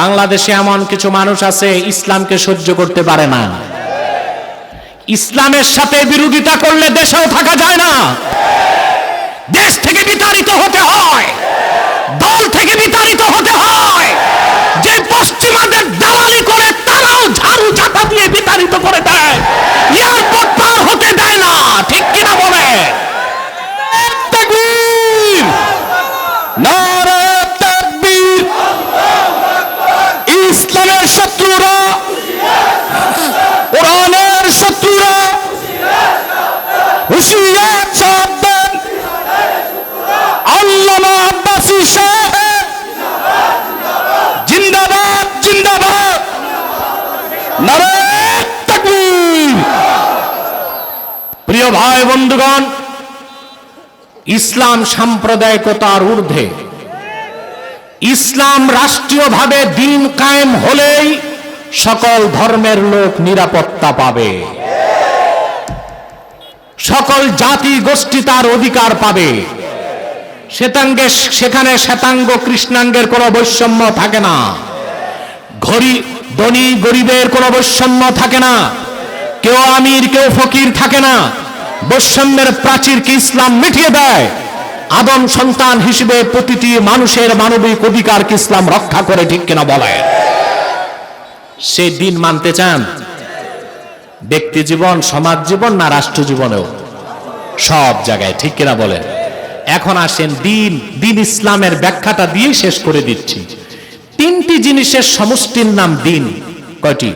বাংলাদেশে এমন কিছু মানুষ আছে, ইসলামকে সহ্য করতে পারে না। ইসলামের সাথে বিরোধিতা করলে দেশেও থাকা যায় না। দেশ থেকে বিতাড়িত হতে হয়, দল থেকে বিতাড়িত হতে হয়। যে পশ্চিমাদের দালালি করে তারাও ঝাড়ু চাটা দিয়ে বিতাড়িত করে দেয়। এয়ারপোর্ট পার হতে দেয় না, ঠিক কিনা বলে বন্ধুগণ, ইসলাম সাম্প্রদায়িকতার ঊর্ধ্বে। ইসলাম রাষ্ট্রীয়ভাবে দিন কায়েম হলেই সকল ধর্মের লোক নিরাপত্তা পাবে। সকল জাতি গোষ্ঠী তার অধিকার পাবে। শ্বেতাঙ্গে, সেখানে শ্বেতাঙ্গ কৃষ্ণাঙ্গের কোনো বৈষম্য থাকে না। ঘড়ি, ধনী গরিবের কোনো বৈষম্য থাকে না। কেউ আমির, কেউ ফকির থাকে না। বৈষম্যের প্রাচীরকে ইসলাম মিটিয়ে দেয়। আদম সন্তান হিসেবে প্রতিটি মানুষের মানবিক অধিকারকে ইসলাম রক্ষা করে, ঠিক কিনা বলে সে দিন মানতে চান? ব্যক্তি জীবন, সমাজ জীবন না রাষ্ট্র জীবনেও? সব জায়গায়, ঠিক কিনা বলেন? এখন আসেন দিন দিন ইসলামের ব্যাখ্যাটা দিয়ে শেষ করে দিচ্ছি। তিনটি জিনিসের সমষ্টির নাম দিন। কয়টি?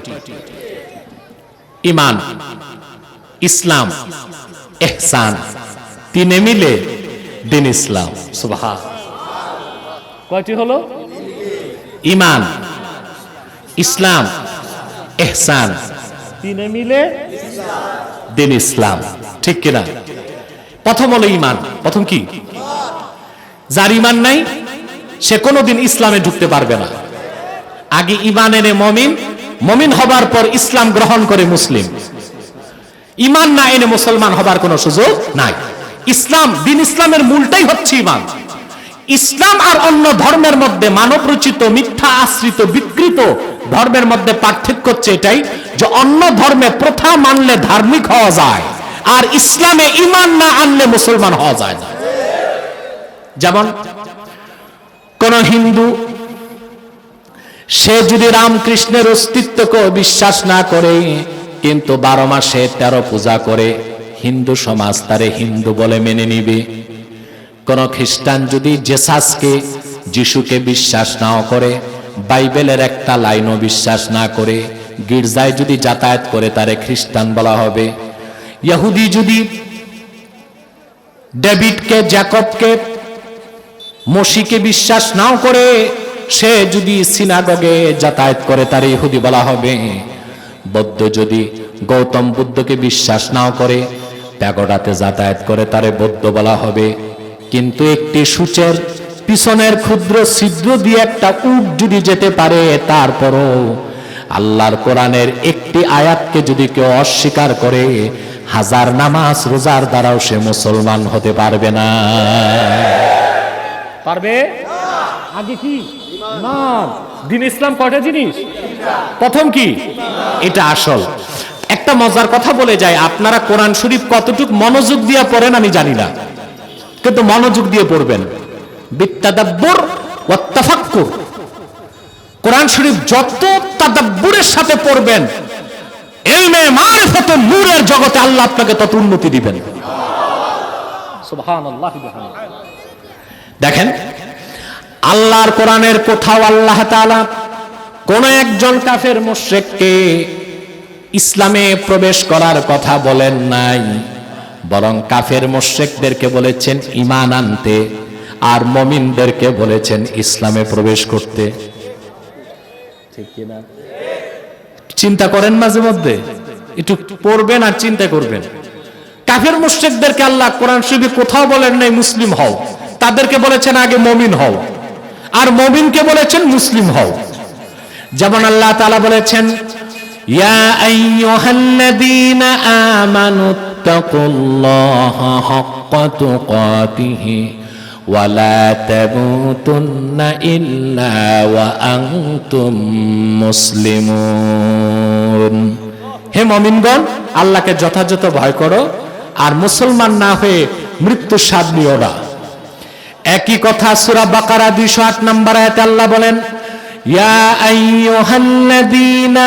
ইমান, ইসলাম এহসান। তিনে মিলে দিন ইসলাম। সুবাহ কয়টি হলো? ইমান ইসলাম। এহসান। তিনে মিলে দিন ইসলাম। ঠিক কিনা? প্রথম হলো ইমান প্রথম কি? যার ইমান নাই, সে কোনোদিন ইসলামে ঢুকতে পারবে না। আগে ইমান এনে মমিন মমিন হবার পর ইসলাম গ্রহণ করে মুসলিম। ইমান না এনে মুসলমান হবার কোনো সুযোগ নাই। ইসলাম, দিন ইসলামের মূলটাই হচ্ছে ইমান। ইসলাম আর অন্য ধর্মের মধ্যে মানব রচিত মিথ্যা, আশ্রিত, বিকৃত ধর্মের মধ্যে পার্থক্য হচ্ছে এটাই যে অন্য ধর্মে প্রথা মানলে ধার্মিক হওয়া যায়, আর ইসলামে ইমান না আনলে মুসলমান হওয়া যায় না। যেমন কোন হিন্দু, সে যদি রামকৃষ্ণের অস্তিত্বকে বিশ্বাস না করে কিন্তু বারো মাসে তেরো পূজা করে হিন্দু সমাজ তারে হিন্দু বলে মেনে নিবে। কোন খ্রিস্টান যদি জেসাসকে, যিশুকে বিশ্বাস নাও করে, বাইবেলের একটা লাইনও বিশ্বাস না করে, গির্জায় যদি যাতায়াত করে তারে খ্রিস্টান বলা হবে। ইহুদি যদি ডেভিডকে, জ্যাকবকে মসিকে বিশ্বাস নাও করে, সে যদি সিনাগগে যাতায়াত করে তার ইহুদি বলা হবে। বৌদ্ধ যদি গৌতম বুদ্ধকে বিশ্বাস নাও করে প্যাগোডাতে যাতায়াত করে তারে বৌদ্ধ বলা হবে। কিন্তু একটি সূচের পিছনের ক্ষুদ্র ছিদ্র দিয়ে একটা উট যদি যেতে পারে তারপরও আল্লাহর কোরআনের একটি আয়াতকে যদি কেউ অস্বীকার করে হাজার নামাজ রোজার দ্বারাও সে মুসলমান হতে পারবে না। পারবে? আগে কি? দিন ইসলাম কয়টা জিনিস? প্রথম কি? এটা আসল। একটা মজার কথা বলে যায় আপনারা কোরআন শরীফ কতটুক মনোযোগ দিয়ে পড়েন আমি জানি না। কিন্তু মনোযোগ দিয়ে পড়বেন। বিত্তাদাব্বুর ওয়াত্তাফাক্কুর কোরআন শরীফ যত তাদাব্বুরের সাথে পড়বেন এলমে মারিফতে নূরের জগতে আল্লাহ আপনাকে তত উন্নতি দিবেন। সুবহানাল্লাহ। দেখেন আল্লাহর কোরআনের কোথাও আল্লাহ তাআলা কোন একজন কাফের মুশরিককে ইসলামে প্রবেশ করার কথা বলেন নাই বরং কাফের মুশরিকদেরকে বলেছেন ইমান আনতে আর মমিনদেরকে বলেছেন ইসলামে প্রবেশ করতে। চিন্তা করেন মাঝে মধ্যে একটু পড়বেন আর চিন্তা করবেন। কাফের মুশ্রিকদেরকে আল্লাহ কোরআন শরীফে কোথাও বলেন নাই মুসলিম হও। তাদেরকে বলেছেন আগে মমিন হও। আর মমিনকে বলেছেন মুসলিম হও। যেমন আল্লাহ তাআলা বলেছেন ইয়া আইয়ুহাল্লাযীনা আমানু তাকুল্লাহা হাক্কা তুকাতিহি ولا تموتن إلا وأنتم مسلمون হে মমিনগণ আল্লাহকে যথাযথ ভয় করো আর মুসলমান না হয়ে মৃত্যুর স্বাদ নিও না একই কথা সূরা বাকারা 208 নম্বর আয়াতে আল্লাহ বলেন ইয়া আইয়ুহাল্লাযীনা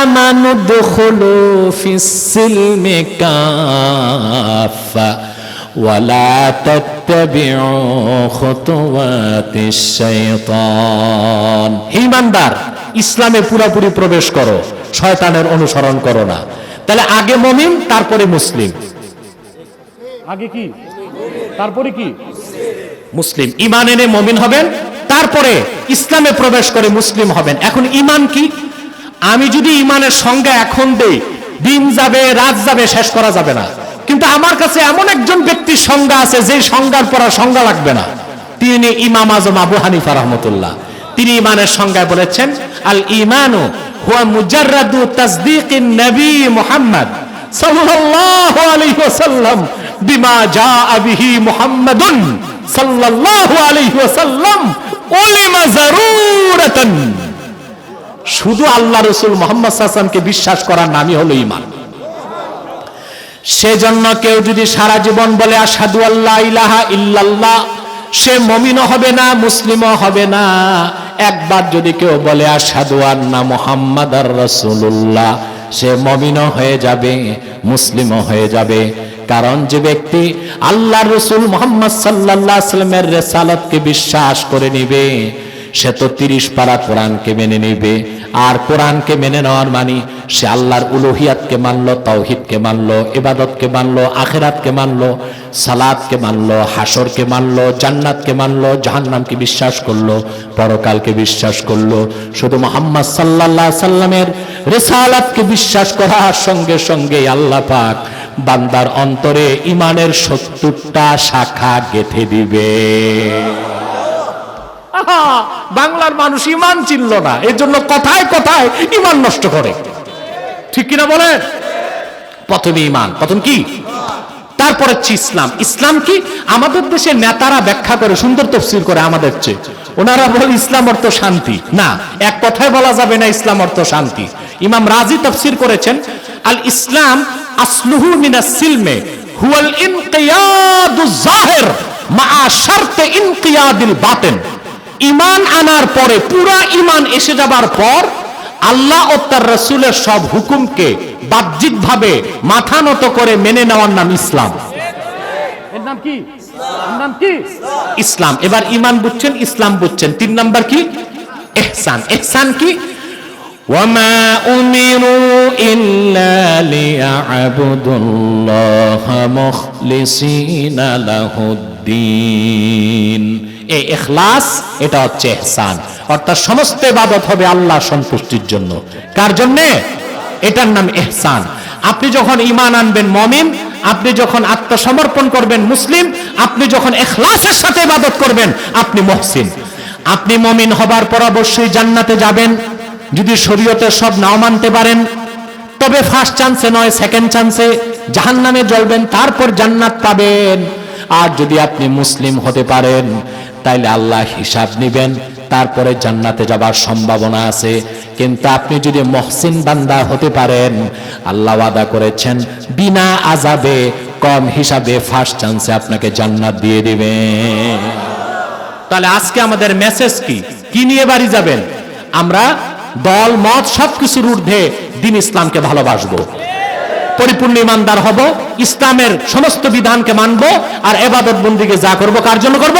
আমানু দুখুলু ফিস সিলমি কাফা ওয়ালা তাত্তাবিউ খুতুওয়াতিশ শাইতান হে ঈমানদার ইসলামে পুরোপুরি প্রবেশ করো শয়তানের অনুসরণ করো না। তাহলে আগে মমিন তারপরে মুসলিম। আগে কি? তারপরে কি? মুসলিম। ইমান এনে মমিন হবেন তারপরে ইসলামে প্রবেশ করে মুসলিম হবেন। এখন ইমান কি? আমি যদি ইমানের সংজ্ঞা এখন দেই, দিন যাবে, রাত যাবে, শেষ করা যাবে না। কিন্তু আমার কাছে এমন একজন ব্যক্তির সংজ্ঞা আছে, যে সংজ্ঞার পর সংজ্ঞা লাগবে না। তিনি ইমাম আজম আবু হানিফা রহমতুল্লাহ। তিনি ইমানের সংজ্ঞায় বলেছেন, আল ইমানু জারুরাতান শুধু আল্লাহ রাসূল মুহাম্মদ সাল্লাল্লাহু বিশ্বাস করার নামই হলো ইমান সেজন্য কেউ যদি সারা জীবন বলে, আশহাদু আল্লাহ ইলাহা ইল্লাল্লাহ সে মমিনও হবে না, মুসলিমও হবে না। একবার যদি কেউ বলে, আশহাদু আন্না মুহাম্মাদার রসুল্লাহ সে মমিনও হয়ে যাবে, মুসলিমও হয়ে যাবে। কারণ যে ব্যক্তি আল্লাহ রসুল মোহাম্মদ সাল্লাহ সাল্লামের রেসালতকে বিশ্বাস করে নিবে, সে তো তিরিশ পারা কোরআনকে মেনে নিবে। আর কোরআনকে মেনে নেওয়ার মানে সে আল্লাহর উলুহিয়াতকে মানলো তৌহিদকে মানলো, ইবাদতকে মানলো, আখেরাতকে মানলো সালাদকে মানলো হাসরকে মানলো, জান্নাতকে মানলো, জাহান্নামকে বিশ্বাস করল, পরকালকে বিশ্বাস করল। শুধু মোহাম্মদ সাল্লাহ সাল্লামের রেসালাতকে বিশ্বাস করার সঙ্গে সঙ্গে আল্লাহ পাক বান্দার অন্তরে ইমানের সত্তরটা শাখা গেথে দিবে। বাংলার মানুষ ইমান চিনল না এর জন্য কথায় কথায় ইমান নষ্ট করে। ঠিক কিনা বলেন প্রথমে ইমান, প্রথম কি? তারপরে হচ্ছে ইসলাম। ইসলাম কি? আমাদের দেশে নেতারা ব্যাখ্যা করে, সুন্দর তফসিল করে আমাদের চেয়ে। ওনারা বলে, ইসলাম অর্থ শান্তি। না, এক কথায় বলা যাবে না ইসলাম অর্থ শান্তি। ইমাম রাজি তফসির করেছেন আল ইসলাম আসলুহু মিনাস সিলমে হুয়াল ইনকিয়াদুজ জাহির মা শারতে ইনকিয়াদিল বাতিন। ইমান আনার পরে পুরা ইমান এসে যাবার পর আল্লাহ ও তার রসুলের সব হুকুমকে বাহ্যিক ভাবে মাথা নত করে মেনে নেওয়ার নাম ইসলাম। এর নাম কি? এর নাম কি? ইসলাম। এবার ইমান বুঝছেন ইসলাম বুঝছেন। তিন নাম্বার কি? এহসান। এহসান কি? وما أمروا إلا ليعبدوا الله مخلصين له الدين এই এখলাস এটা হচ্ছে এহসান অর্থাৎ সমস্ত ইবাদত হবে আল্লাহ সন্তুষ্টির জন্য কার জন্য এটার নাম এহসান আপনি যখন ঈমান আনবেন মমিন আপনি যখন আত্মসমর্পণ করবেন মুসলিম আপনি যখন এখলাসের সাথে ইবাদত করবেন আপনি মহসিন আপনি মমিন হবার পর অবশ্যই জান্নাতে যাবেন যদি শরীয়তের সব নাও মানতে পারেন, তবে ফার্স্ট চান্সে নয় সেকেন্ড চান্সে জাহান নামে জ্বলবেন, তারপর জান্নাত পাবেন। আর যদি আপনি মুসলিম হতে পারেন, তাইলে আল্লাহ হিসাব নিবেন, তারপরে জান্নাতে যাবার সম্ভাবনা আছে। কিন্তু আপনি যদি মহসিন বান্দা হতে পারেন, আল্লাহ আদা করেছেন, বিনা আজাবে কম হিসাবে ফার্স্ট চান্সে আপনাকে জান্নাত দিয়ে দিবেন তাহলে আজকে আমাদের মেসেজ কি? কি নিয়ে বাড়ি যাবেন? আমরা দল, মত সবকিছুর ঊর্ধ্বে দিন ইসলামকে ভালোবাসবো। পরিপূর্ণ ইমানদার হব, ইসলামের সমস্ত বিধানকে মানব আর এবাদত বন্দিকে যা করব, কার জন্য করব?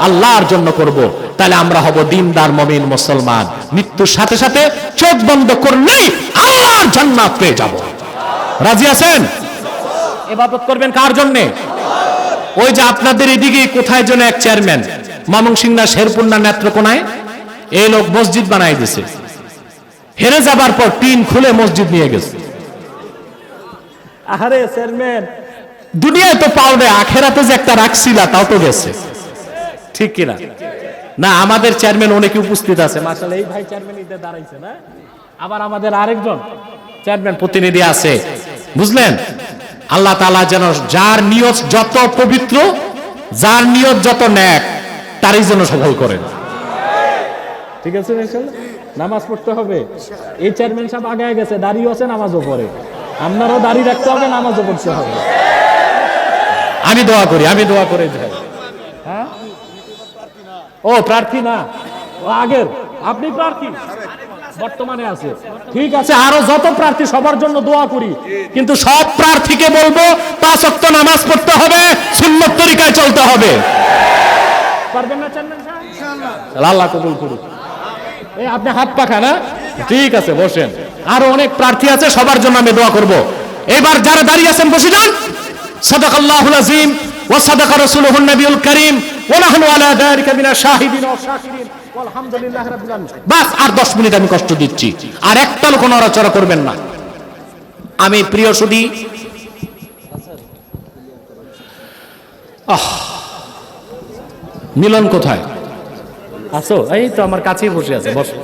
আল্লাহর জন্য করব। তাহলে আমরা হব দিনদার, মমিন, মুসলমান। মৃত্যুর সাথে সাথে চোখ বন্ধ করলেই আল্লাহর জান্নাত পেয়ে যাব। রাজি আছেন? এবাদত করবেন কার জন্যে? ওই যে আপনাদের এদিকে কোথায় যেন এক চেয়ারম্যান, ময়মনসিংহ না শেরপুর না নেত্রকোনায়, এই লোক মসজিদ বানাই দিছে। হেরে যাবার পর টিন খুলে মসজিদ নিয়ে গেছে। আরে চেয়ারম্যান। দুনিয়ায় তো পাও আখেরাতে যে একটা রাখছিলা তাও তো গেছে। ঠিক কিনা? না আমাদের চেয়ারম্যান অনেকে উপস্থিত আছে মাসাল এই ভাই চেয়ারম্যান ঈদে দাঁড়াইছে না? আবার আমাদের আরেকজন চেয়ারম্যান প্রতিনিধি আছে। বুঝলেন? আল্লাহ তালা যেন যার নিয়ত যত পবিত্র যার নিয়ত যত ন্যাক তারই জন্য সফল করেন। ঠিক আছে নামাজ পড়তে হবে। এই চেয়ারম্যান সাহেব আগে গেছে দাঁড়িয়ে আছে নামাজও পড়ে। আপনারও দাঁড়িয়ে রাখতে হবে নামাজও পড়তে হবে। আমি দোয়া করি আমি দোয়া করে যাই। হ্যাঁ? ও প্রার্থী না। ও আগের। আপনি প্রার্থী? বর্তমানে আছে। ঠিক আছে আরও যত প্রার্থী সবার জন্য দোয়া করি। কিন্তু সব প্রার্থীকে বলব পাঁচ ওয়াক্ত নামাজ পড়তে হবে সুন্নত তরিকায় চলতে হবে। পারবেন না চেয়ারম্যান সাহেব? আল্লাহ কবুল এই আপনি হাত পাখা না ঠিক আছে, বসেন। আরও অনেক প্রার্থী আছে, সবার জন্য আমি দোয়া করব। এবার যারা দাঁড়িয়ে আছেন, বসে যান। সাদাকাল্লাহুল আজিম ওয়া সাদাকা রাসূলুহুন নবিয়ুল কারীম ওয়া নাহনু আলা যালিকা মিনাশ শাহিদিন ওয়া শাকিরিন। আলহামদুলিল্লাহ রাব্বিল আলামিন। বাস, আর দশ মিনিট আমি কষ্ট দিচ্ছি। আর একটা লোক নড়াচড়া করবেন না। আমি প্রিয় সুদী আহ, মিলন কোথায়? আসো এই তো আমার কাছেই বসে আছে বসো।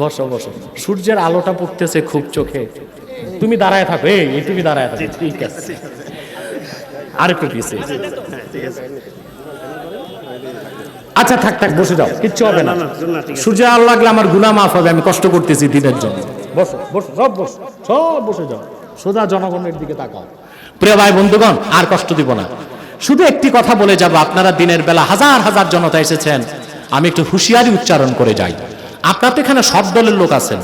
বসো বসো। সূর্যের আলোটা পড়তেছে খুব চোখে। তুমি দাঁড়ায় থাকো এই তুমি দাঁড়ায় থাকো। ঠিক আছে। আর একটু পিছিয়ে। আচ্ছা থাক থাক বসে যাও। কিচ্ছু হবে না। সূর্যের আলো লাগলে আমার গুনাহ মাফ হবে আমি কষ্ট করতেছি দিনের জন্য। বসো বসো সব বসো সব বসে যাও। সোজা জনগণের দিকে তাকাও। প্রিয় ভাই বন্ধুগণ আর কষ্ট দিব না। শুধু একটি কথা বলে যাব আপনারা দিনের বেলা হাজার হাজার জনতা এসেছেন। আমি একটু হুঁশিয়ারি উচ্চারণ করে যাই। আপনার এখানে সব দলের লোক আছেন।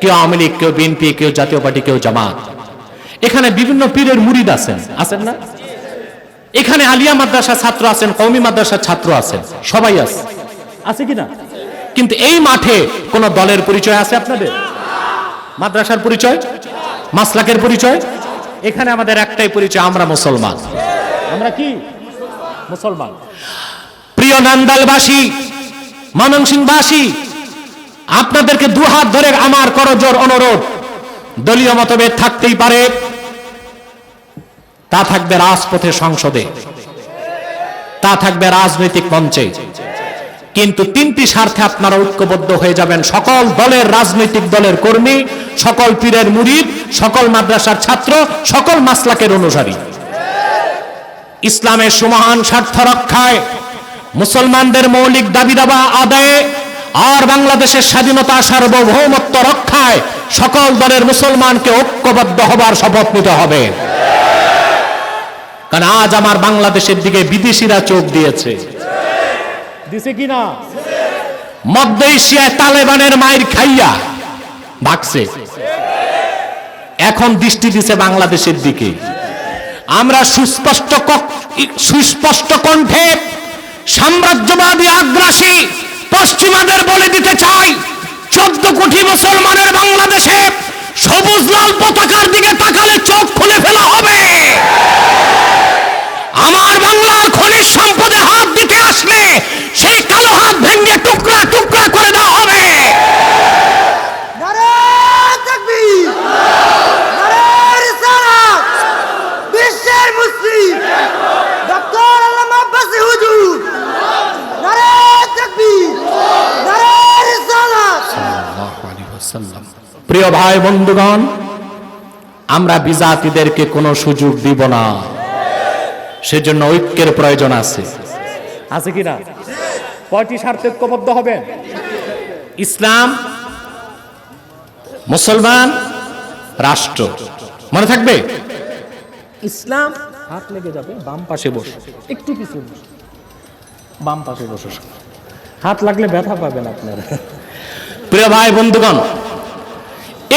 কেউ আওয়ামী লীগ, কেউ বিএনপি, কেউ জাতীয় পার্টি, কেউ জামাত। এখানে বিভিন্ন পীরের মুরিদ আছেন। আছেন না? এখানে আলিয়া মাদ্রাসার ছাত্র আছেন কৌমি মাদ্রাসার ছাত্র আছেন। সবাই আছে। আছে কি না? কিন্তু এই মাঠে কোন দলের পরিচয় আছে আপনাদের? মাদ্রাসার পরিচয়? মাসলাকের পরিচয়? এখানে আমাদের একটাই পরিচয়, আমরা মুসলমান। আমরা কি? মুসলমান। প্রিয় নান্দালবাসী ময়মনসিংহবাসী আপনাদেরকে দুহাত ধরে আমার করজোর অনুরোধ। দলীয় মতভেদ থাকতেই পারে, তা থাকবে রাজপথে সংসদে, তা থাকবে রাজনৈতিক মঞ্চে। কিন্তু তিনটি স্বার্থে আপনারা ঐক্যবদ্ধ হয়ে যাবেন। সকল দলের রাজনৈতিক দলের কর্মী, সকল পীরের মুরিদ, সকল মাদ্রাসার ছাত্র, সকল মাসলাকের অনুসারী। ইসলামের সুমহান স্বার্থ রক্ষায় মুসলমানদের মৌলিক দাবি দাবা আদায়ে আর বাংলাদেশের স্বাধীনতা সার্বভৌমত্ব রক্ষায় সকল দলের মুসলমানকে ঐক্যবদ্ধ হবার শপথ নিতে হবে। কারণ আজ আমার বাংলাদেশের দিকে বিদেশিরা চোখ দিয়েছে। দিছে মধ্য এশিয়ায় তালেবানের মায়ের খাইয়া ভাগছে এখন দৃষ্টি দিছে বাংলাদেশের দিকে। আমরা সুস্পষ্ট সুস্পষ্ট কণ্ঠে সাম্রাজ্যবাদী আগ্রাসী পশ্চিমাদের বলে দিতে চাই, চোদ্দ কোটি মুসলমানের বাংলাদেশে সবুজ লাল পতাকার দিকে তাকালে চোখ খুলে ফেলা হবে। আমার বাংলার খনিজ সম্পদে হাত দিতে আসলে সেই কালো হাত ভেঙে টুকরা টুকরা করে দেওয়া প্রিয় ভাই বন্ধুগণ আমরা বিজাতিদেরকে কোনো সুযোগ দিব না। সেজন্য ঐক্যের প্রয়োজন আছে। আছে কি না? কয়টি স্বার্থে ঐক্যবদ্ধ হবেন? ইসলাম মুসলমান রাষ্ট্র। মনে থাকবে? ইসলাম হাত লেগে যাবে বাম পাশে বসে। একটু পিছনে বাম পাশে বসে। হাত লাগলে ব্যথা পাবেন আপনারা। প্রিয় ভাই বন্ধুগণ,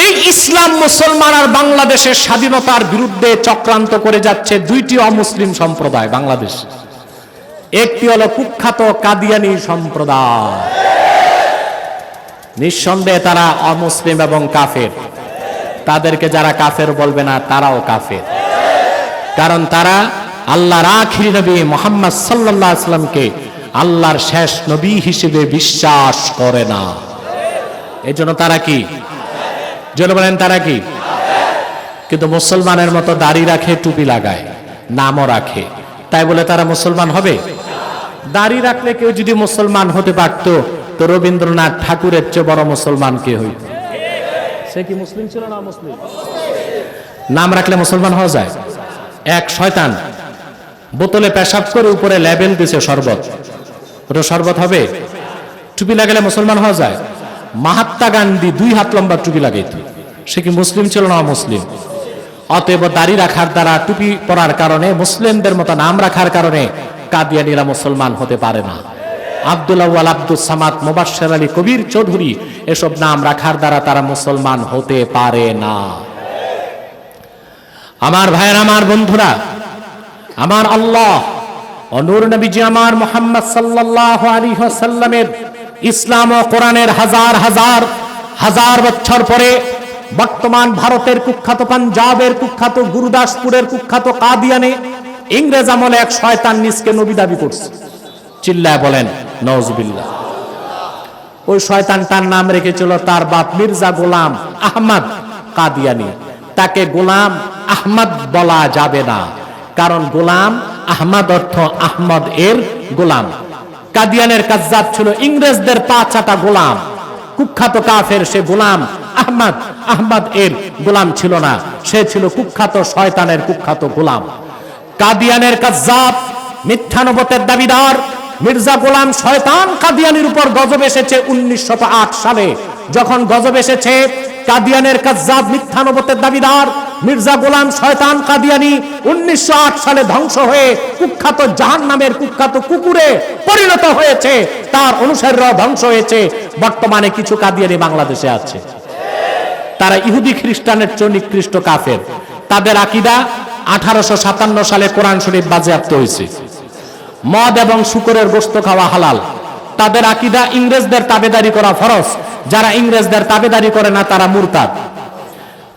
এই ইসলাম মুসলমান আর বাংলাদেশের স্বাধীনতার বিরুদ্ধে চক্রান্ত করে যাচ্ছে দুইটি অমুসলিম সম্প্রদায়, বাংলাদেশ। একটি হলো কুখ্যাত কাদিয়ানি সম্প্রদায়। নিঃসন্দেহে তারা অমুসলিম এবং কাফের। তাদেরকে যারা কাফের বলবে না, তারাও কাফের। কারণ তারা আল্লাহর আখির নবী মোহাম্মদ সাল্লাল্লাহু আলাইহি সাল্লামকে আল্লাহর শেষ নবী হিসেবে বিশ্বাস করে না। এজন্য তারা কি? জন্য বলেন, তারা কি? কিন্তু মুসলমানের মতো দাড়ি রাখে, টুপি লাগায়, নামও রাখে। তাই বলে তারা মুসলমান হবে? দাড়ি রাখলে কেউ যদি মুসলমান হতে পারত, তো রবীন্দ্রনাথ ঠাকুরের চেয়ে বড় মুসলমান কে হইত? সে কি মুসলিম ছিল না মুসলিম নাম রাখলে মুসলমান হওয়া যায়? এক, শয়তান। বোতলে পেশাব করে উপরে লেবেল দিছে শরবত। ওটা শরবত হবে? টুপি লাগালে মুসলমান হওয়া যায়? মাহাত্মা গান্ধী দুই হাত লম্বা টুপি লাগাইত। সে কি মুসলিম ছিল না মুসলিম অতএব দাড়ি রাখার দ্বারা টুপি পরার কারণে, মুসলিমদের মতো নাম রাখার কারণে কাদিয়ানিরা মুসলমান হতে পারে না। আব্দুল্লাহ আব্দুল সামাদ আলী, কবির চৌধুরী এসব নাম রাখার দ্বারা তারা মুসলমান হতে পারে না। আমার ভাইয়ের, আমার বন্ধুরা, আমার আল্লাহ, অনুর নবীজি, আমার মোহাম্মদ সাল্লাল্লাহু আলাইহি ওয়াসাল্লামের ইসলাম ও কোরআনের হাজার হাজার হাজার বছর পরে বর্তমান ভারতের কুখ্যাত পাঞ্জাবের কুখ্যাত গুরুদাসপুরের কুখ্যাত কাদিয়ানে ইংরেজ আমলে এক শয়তান নিজকে নবী দাবি করছে। চিল্লায় বলেন, নওজবিল্লাহ। ওই শয়তানটার নাম রেখেছিল তার বাপ মির্জা গোলাম আহমদ কাদিয়ানি। তাকে গোলাম আহমদ বলা যাবে না, কারণ গোলাম আহমদ অর্থ আহমদ এর গোলাম। কাদিয়ানের কাজ্জাব ছিল ইংরেজদের পা চাটা গোলাম। কুখ্যাত কাফের সে গোলাম, আহমদ আহমদ এর গোলাম ছিল না। সে ছিল কুখ্যাত শয়তানের কুখ্যাত গোলাম। কাদিয়ানের কাজ্জাব মিথ্যানবতের দাবিদার, মির্জা গোলাম শয়তান কাদিয়ানির উপর গজব এসেছে উনিশশো সালে। যখন গজব এসেছে, কাদিয়ানের কাজ্জাব মিথ্যানবতের দাবিদার মির্জা গোলাম শয়তান কাদিয়ানি উনিশশো সালে ধ্বংস হয়ে কুখ্যাত জাহান নামের কুখ্যাত কুকুরে পরিণত হয়েছে। তার অনুসারীরাও ধ্বংস হয়েছে। বর্তমানে কিছু কাদিয়ানি বাংলাদেশে আছে। তারা ইহুদি খ্রিস্টানের চেয়ে নিকৃষ্ট কাফের। তাদের আকিদা আঠারোশো সাতান্ন সালে কোরআন শরীফ বাজেয়াপ্ত হয়েছে। মদ এবং শুকরের গোস্ত খাওয়া হালাল। তাদের আকিদা ইংরেজদের তাবেদারি করা ফরজ। যারা ইংরেজদের তাবেদারি করে না, তারা মুরতাদ।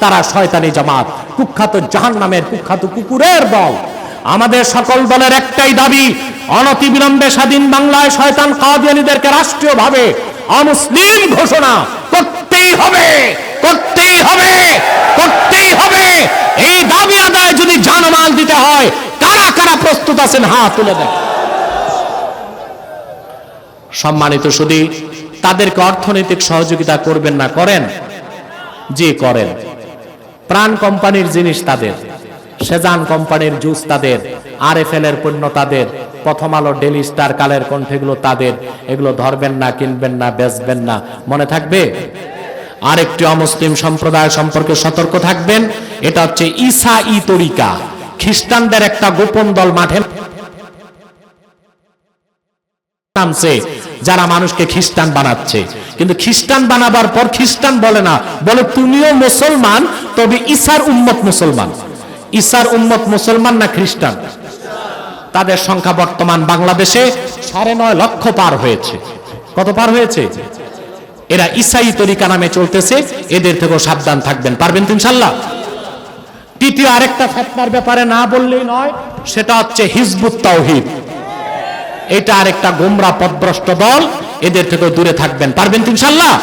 তারা শয়তানি জামাত, কুখ্যাত জাহান নামের কুখ্যাত কুকুরের দল। আমাদের সকল দলের একটাই দাবি অনতি বিলম্বে স্বাধীন বাংলায় শয়তান কাদিয়ানিদেরকে রাষ্ট্রীয়ভাবে অমুসলিম ঘোষণা করতেই হবে করতেই হবে করতেই হবে। এই দাবি আদায় যদি জানমাল দিতে হয়, কারা কারা প্রস্তুত আছেন হাত তুলে দেন। সম্মানিত শুধু তাদেরকে অর্থনৈতিক সহযোগিতা করবেন না, করেন, যে করেন। প্রাণ কোম্পানির জিনিস তাদের, সেজান কোম্পানির জুস তাদের আর এফ এর পণ্য তাদের, প্রথম আলো ডেলি স্টার কালের কণ্ঠেগুলো তাদের, এগুলো ধরবেন না, কিনবেন না, বেচবেন না। মনে থাকবে? আরেকটি অমুসলিম সম্প্রদায় সম্পর্কে সতর্ক থাকবেন, এটা হচ্ছে ইসা ই তরিকা। খ্রিস্টানদের একটা গোপন দল মাঠে নামছে, যারা মানুষকে খ্রিস্টান বানাচ্ছে। কিন্তু খ্রিস্টান বানাবার পর খ্রিস্টান বলে না, বলে তুমিও মুসলমান তবে ইসার উম্মত মুসলমান। ইসার উম্মত মুসলমান না খ্রিস্টান? তাদের সংখ্যা বর্তমান বাংলাদেশে সাড়ে নয় লক্ষ পার হয়েছে। কত পার হয়েছে? এরা ইসাই তরিকা নামে চলতেছে, এদের থেকেও সাবধান থাকবেন। পারবেন ইনশাল্লাহ? তৃতীয় আরেকটা ফেতনার ব্যাপারে না বললেই নয়, সেটা হচ্ছে হিজবুত তাওহিদ। এটা আরেকটা গোমরা পদভ্রষ্ট দল, এদের থেকে দূরে থাকবেন। পারবেন ইনশাল্লাহ?